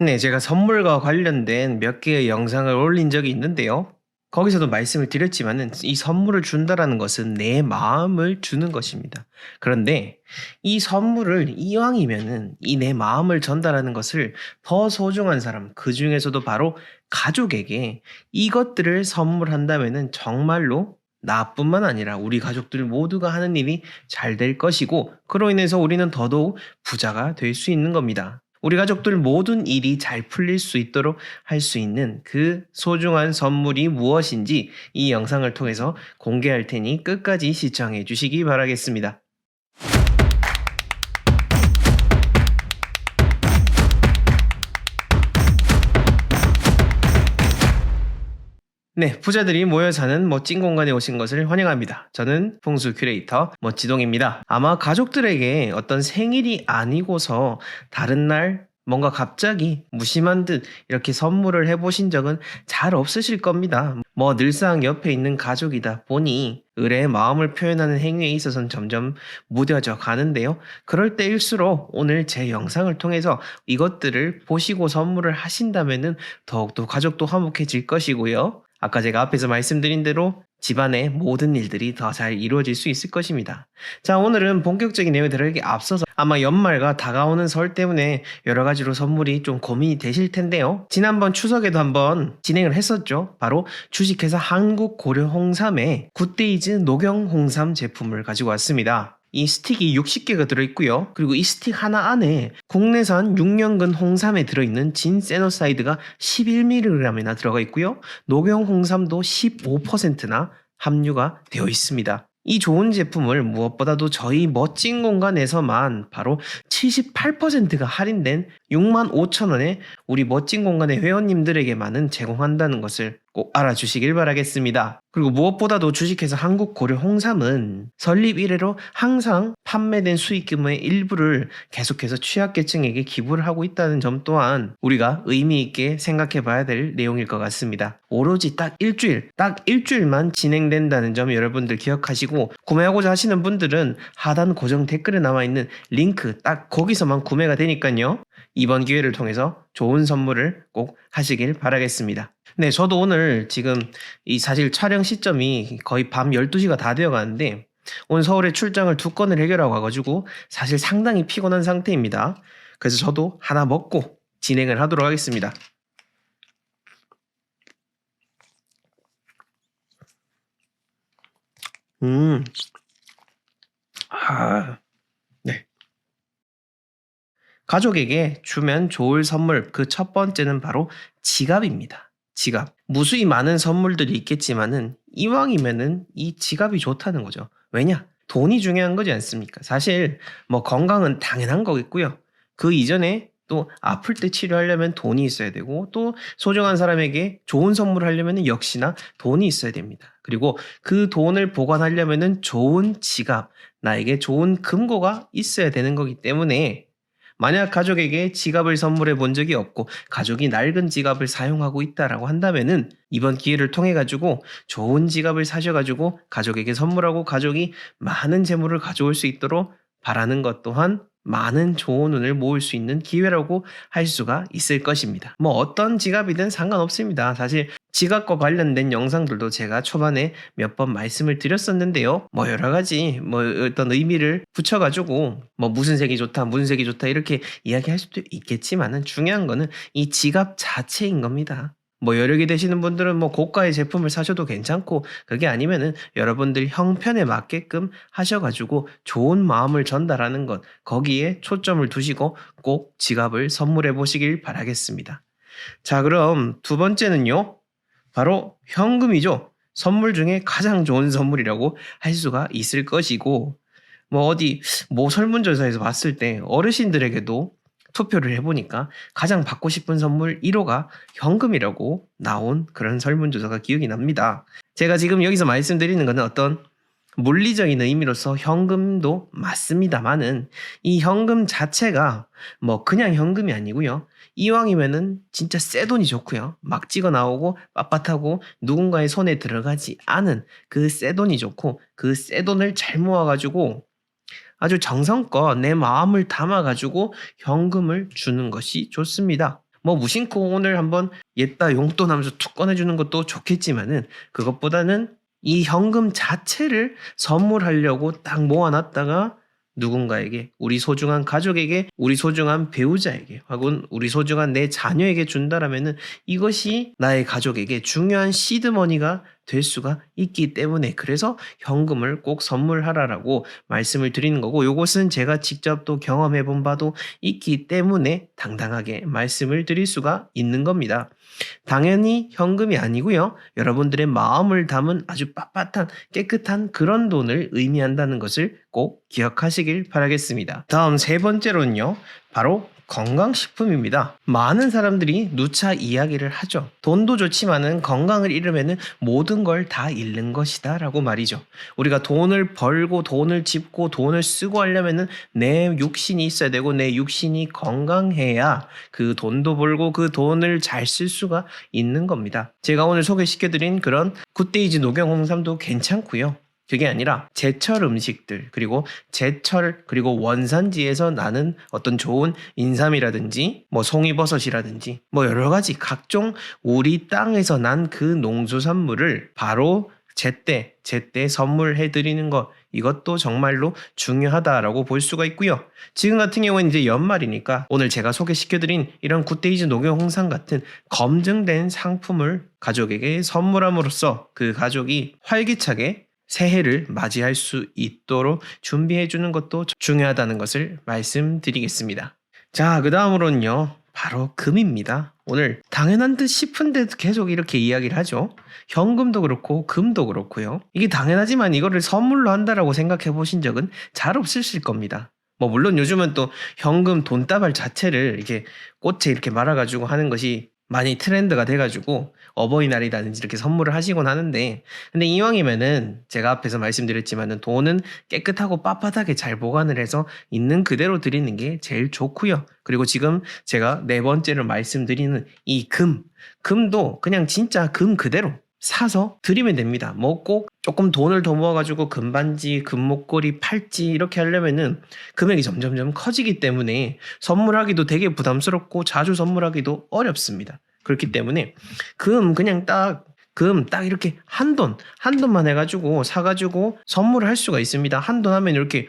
네, 제가 선물과 관련된 몇 개의 영상을 올린 적이 있는데요. 거기서도 말씀을 드렸지만은 이 선물을 준다라는 것은 내 마음을 주는 것입니다. 그런데 이 선물을 이왕이면은 이 내 마음을 전달하는 것을 더 소중한 사람, 그 중에서도 바로 가족에게 이것들을 선물한다면은 정말로 나뿐만 아니라 우리 가족들 모두가 하는 일이 잘 될 것이고, 그로 인해서 우리는 더더욱 부자가 될 수 있는 겁니다. 우리 가족들 모든 일이 잘 풀릴 수 있도록 할 수 있는 그 소중한 선물이 무엇인지 이 영상을 통해서 공개할 테니 끝까지 시청해 주시기 바라겠습니다. 네, 부자들이 모여 사는 멋진 공간에 오신 것을 환영합니다. 저는 풍수 큐레이터 멋지동입니다. 아마 가족들에게 어떤 생일이 아니고서 다른 날 뭔가 갑자기 무심한 듯 이렇게 선물을 해보신 적은 잘 없으실 겁니다. 뭐 늘상 옆에 있는 가족이다 보니 의뢰의 마음을 표현하는 행위에 있어서는 점점 무뎌져 가는데요. 그럴 때일수록 오늘 제 영상을 통해서 이것들을 보시고 선물을 하신다면은 더욱더 가족도 화목해질 것이고요. 아까 제가 앞에서 말씀드린 대로 집안의 모든 일들이 더 잘 이루어질 수 있을 것입니다. 자, 오늘은 본격적인 내용에 들어가기 앞서서 아마 연말과 다가오는 설 때문에 여러 가지로 선물이 좀 고민이 되실 텐데요. 지난번 추석에도 한번 진행을 했었죠. 바로 주식회사 한국 고려 홍삼의 굿데이즈 녹용 홍삼 제품을 가지고 왔습니다. 이 스틱이 60개가 들어있고요. 그리고 이 스틱 하나 안에 국내산 6년근 홍삼에 들어있는 진세노사이드가 11mg이나 들어가 있고요. 녹용 홍삼도 15%나 함유가 되어 있습니다. 이 좋은 제품을 무엇보다도 저희 멋진 공간에서만 바로 78%가 할인된 65,000원에 우리 멋진 공간의 회원님들에게만은 제공한다는 것을 꼭 알아주시길 바라겠습니다. 그리고 무엇보다도 주식회사 한국고려 홍삼은 설립 이래로 항상 판매된 수익금의 일부를 계속해서 취약계층에게 기부를 하고 있다는 점 또한 우리가 의미 있게 생각해 봐야 될 내용일 것 같습니다. 오로지 딱 일주일, 딱 일주일만 진행된다는 점 여러분들 기억하시고 구매하고자 하시는 분들은 하단 고정 댓글에 나와 있는 링크 딱 거기서만 구매가 되니까요. 이번 기회를 통해서 좋은 선물을 꼭 하시길 바라겠습니다. 네, 저도 오늘 지금 이 사실 촬영 시점이 거의 밤 12시가 다 되어 가는데 오늘 서울에 출장을 두 건을 해결하고 가가지고 사실 상당히 피곤한 상태입니다. 그래서 저도 하나 먹고 진행을 하도록 하겠습니다. 음, 아, 네. 가족에게 주면 좋을 선물 그 첫 번째는 바로 지갑입니다. 지갑. 무수히 많은 선물들이 있겠지만은 이왕이면은 이 지갑이 좋다는 거죠. 왜냐? 돈이 중요한 거지 않습니까? 사실 뭐 건강은 당연한 거겠고요. 그 이전에 또 아플 때 치료하려면 돈이 있어야 되고 또 소중한 사람에게 좋은 선물을 하려면 역시나 돈이 있어야 됩니다. 그리고 그 돈을 보관하려면은 좋은 지갑, 나에게 좋은 금고가 있어야 되는 거기 때문에 만약 가족에게 지갑을 선물해 본 적이 없고 가족이 낡은 지갑을 사용하고 있다라고 한다면은 이번 기회를 통해 가지고 좋은 지갑을 사셔 가지고 가족에게 선물하고 가족이 많은 재물을 가져올 수 있도록 바라는 것 또한 많은 좋은 운을 모을 수 있는 기회라고 할 수가 있을 것입니다. 뭐 어떤 지갑이든 상관없습니다. 사실 지갑과 관련된 영상들도 제가 초반에 몇 번 말씀을 드렸었는데요. 뭐 여러 가지 뭐 어떤 의미를 붙여가지고 뭐 무슨 색이 좋다, 무슨 색이 좋다 이렇게 이야기할 수도 있겠지만은 중요한 거는 이 지갑 자체인 겁니다. 뭐개 되시는 분들은 뭐 고가의 제품을 사셔도 괜찮고 그게 아니면은 여러분들 형편에 맞게끔 하셔가지고 좋은 마음을 전달하는 것 거기에 초점을 두시고 꼭 지갑을 선물해 보시길 바라겠습니다. 자 그럼 두 번째는요 바로 현금이죠. 선물 중에 가장 좋은 선물이라고 할 수가 있을 것이고 뭐 어디 뭐 설문조사에서 봤을 때 어르신들에게도 투표를 해보니까 가장 받고 싶은 선물 1호가 현금이라고 나온 그런 설문조사가 기억이 납니다. 제가 지금 여기서 말씀드리는 것은 어떤 물리적인 의미로서 현금도 맞습니다만은 이 현금 자체가 뭐 그냥 현금이 아니고요. 이왕이면은 진짜 새 돈이 좋고요. 막 찍어 나오고 빳빳하고 누군가의 손에 들어가지 않은 그 새 돈이 좋고 그 새 돈을 잘 모아가지고 아주 정성껏 내 마음을 담아가지고 현금을 주는 것이 좋습니다. 뭐 무심코 오늘 한번 옛다 용돈 하면서 툭 꺼내주는 것도 좋겠지만은 그것보다는 이 현금 자체를 선물하려고 딱 모아놨다가 누군가에게 우리 소중한 가족에게 우리 소중한 배우자에게 혹은 우리 소중한 내 자녀에게 준다라면은 이것이 나의 가족에게 중요한 시드머니가 될 수가 있기 때문에 그래서 현금을 꼭 선물하라라고 말씀을 드리는 거고 요것은 제가 직접 또 경험해 본 바도 있기 때문에 당당하게 말씀을 드릴 수가 있는 겁니다. 당연히 현금이 아니고요. 여러분들의 마음을 담은 아주 빳빳한 깨끗한 그런 돈을 의미한다는 것을 꼭 기억하시길 바라겠습니다. 다음 세 번째로는요. 바로 건강식품입니다. 많은 사람들이 누차 이야기를 하죠. 돈도 좋지만은 건강을 잃으면은 모든 걸 다 잃는 것이다 라고 말이죠. 우리가 돈을 벌고 돈을 집고 돈을 쓰고 하려면은 내 육신이 있어야 되고 내 육신이 건강해야 그 돈도 벌고 그 돈을 잘 쓸 수가 있는 겁니다. 제가 오늘 소개시켜드린 그런 굿데이즈 녹용 홍삼도 괜찮고요. 그게 아니라 제철 음식들 그리고 제철 그리고 원산지에서 나는 어떤 좋은 인삼이라든지 뭐 송이버섯이라든지 뭐 여러 가지 각종 우리 땅에서 난 그 농수산물을 바로 제때 제때 선물해 드리는 것 이것도 정말로 중요하다라고 볼 수가 있고요. 지금 같은 경우는 이제 연말이니까 오늘 제가 소개시켜드린 이런 굿데이즈 녹용 홍삼 같은 검증된 상품을 가족에게 선물함으로써 그 가족이 활기차게 새해를 맞이할 수 있도록 준비해 주는 것도 중요하다는 것을 말씀드리겠습니다. 자, 그 다음으로는요. 바로 금입니다. 오늘 당연한 듯 싶은데도 계속 이렇게 이야기를 하죠. 현금도 그렇고 금도 그렇고요. 이게 당연하지만 이거를 선물로 한다라고 생각해 보신 적은 잘 없으실 겁니다. 뭐 물론 요즘은 또 현금 돈다발 자체를 이렇게 꽃에 이렇게 말아가지고 하는 것이 많이 트렌드가 돼가지고 어버이날이라든지 이렇게 선물을 하시곤 하는데 근데 이왕이면은 제가 앞에서 말씀드렸지만은 돈은 깨끗하고 빳빳하게 잘 보관을 해서 있는 그대로 드리는 게 제일 좋고요. 그리고 지금 제가 네 번째로 말씀드리는 이 금, 금도 그냥 진짜 금 그대로 사서 드리면 됩니다. 뭐 꼭 조금 돈을 더 모아가지고 금반지, 금목걸이, 팔찌 이렇게 하려면은 금액이 점점점 커지기 때문에 선물하기도 되게 부담스럽고 자주 선물하기도 어렵습니다. 그렇기 때문에 금 그냥 딱 금 딱 이렇게 한 돈, 한 돈만 해가지고 사가지고 선물을 할 수가 있습니다. 한 돈 하면 이렇게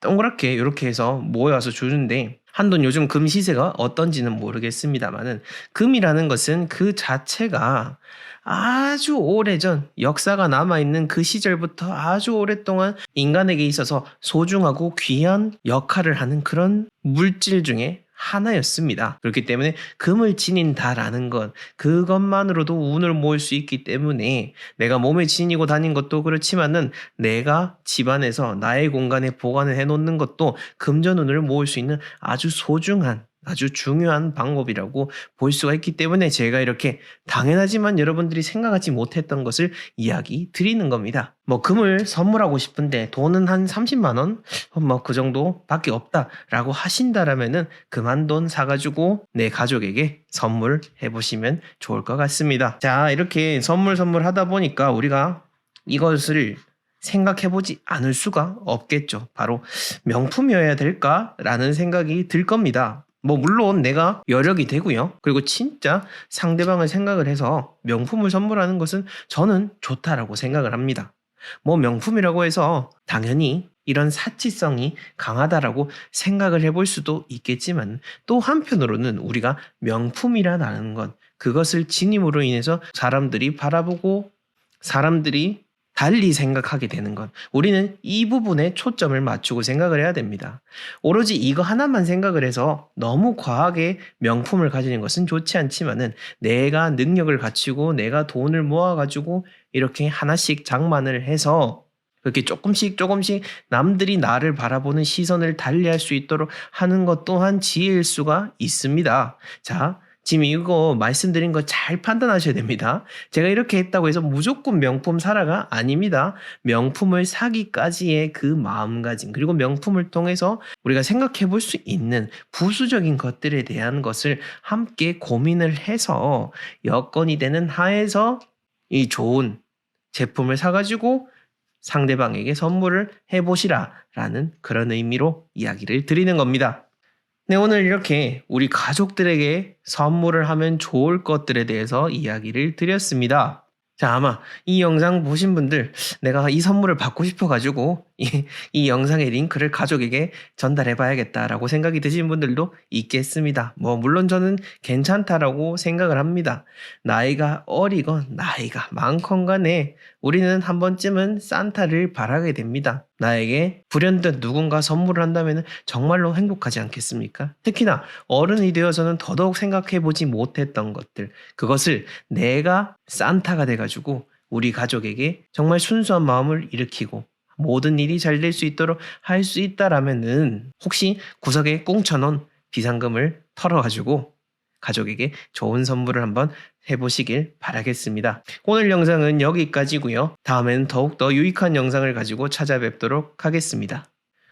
동그랗게 이렇게 해서 모여서 주는데 한돈 요즘 금 시세가 어떤지는 모르겠습니다만은 금이라는 것은 그 자체가 아주 오래전 역사가 남아있는 그 시절부터 아주 오랫동안 인간에게 있어서 소중하고 귀한 역할을 하는 그런 물질 중에 하나였습니다. 그렇기 때문에 금을 지닌다라는 것, 그것만으로도 운을 모을 수 있기 때문에 내가 몸에 지니고 다닌 것도 그렇지만은 내가 집안에서 나의 공간에 보관을 해놓는 것도 금전운을 모을 수 있는 아주 소중한 아주 중요한 방법이라고 볼 수가 있기 때문에 제가 이렇게 당연하지만 여러분들이 생각하지 못했던 것을 이야기 드리는 겁니다. 뭐 금을 선물하고 싶은데 돈은 한 30만 원? 뭐 그 정도밖에 없다라고 하신다라면은 그만 돈 사가지고 내 가족에게 선물해 보시면 좋을 것 같습니다. 자 이렇게 선물 선물 하다 보니까 우리가 이것을 생각해보지 않을 수가 없겠죠. 바로 명품이어야 될까라는 생각이 들 겁니다. 뭐 물론 내가 여력이 되고요. 그리고 진짜 상대방을 생각을 해서 명품을 선물하는 것은 저는 좋다라고 생각을 합니다. 뭐 명품이라고 해서 당연히 이런 사치성이 강하다라고 생각을 해볼 수도 있겠지만 또 한편으로는 우리가 명품이라는 건 그것을 지님으로 인해서 사람들이 바라보고 사람들이 달리 생각하게 되는 것. 우리는 이 부분에 초점을 맞추고 생각을 해야 됩니다. 오로지 이거 하나만 생각을 해서 너무 과하게 명품을 가지는 것은 좋지 않지만은 내가 능력을 갖추고 내가 돈을 모아가지고 이렇게 하나씩 장만을 해서 그렇게 조금씩 조금씩 남들이 나를 바라보는 시선을 달리할 수 있도록 하는 것 또한 지혜일 수가 있습니다. 자, 지금 이거 말씀드린 거 잘 판단하셔야 됩니다. 제가 이렇게 했다고 해서 무조건 명품 사라가 아닙니다. 명품을 사기까지의 그 마음가짐, 그리고 명품을 통해서 우리가 생각해 볼 수 있는 부수적인 것들에 대한 것을 함께 고민을 해서 여건이 되는 하에서 이 좋은 제품을 사가지고 상대방에게 선물을 해보시라 라는 그런 의미로 이야기를 드리는 겁니다. 네, 오늘 이렇게 우리 가족들에게 선물을 하면 좋을 것들에 대해서 이야기를 드렸습니다. 자, 아마 이 영상 보신 분들, 내가 이 선물을 받고 싶어가지고, 이, 이 영상의 링크를 가족에게 전달해 봐야겠다라고 생각이 드신 분들도 있겠습니다. 뭐, 물론 저는 괜찮다라고 생각을 합니다. 나이가 어리건 나이가 많건 간에 우리는 한 번쯤은 산타를 바라게 됩니다. 나에게 불현듯 누군가 선물을 한다면 정말로 행복하지 않겠습니까? 특히나 어른이 되어서는 더더욱 생각해보지 못했던 것들, 그것을 내가 산타가 돼가지고 우리 가족에게 정말 순수한 마음을 일으키고 모든 일이 잘 될 수 있도록 할 수 있다라면은 혹시 구석에 꽁쳐놓은 비상금을 털어가지고 가족에게 좋은 선물을 한번 해보시길 바라겠습니다. 오늘 영상은 여기까지고요. 다음엔 더욱더 유익한 영상을 가지고 찾아뵙도록 하겠습니다.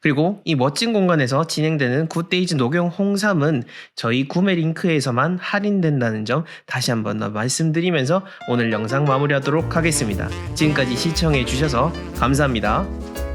그리고 이 멋진 공간에서 진행되는 굿데이즈 녹용 홍삼은 저희 구매 링크에서만 할인된다는 점 다시 한 번 더 말씀드리면서 오늘 영상 마무리하도록 하겠습니다. 지금까지 시청해 주셔서 감사합니다.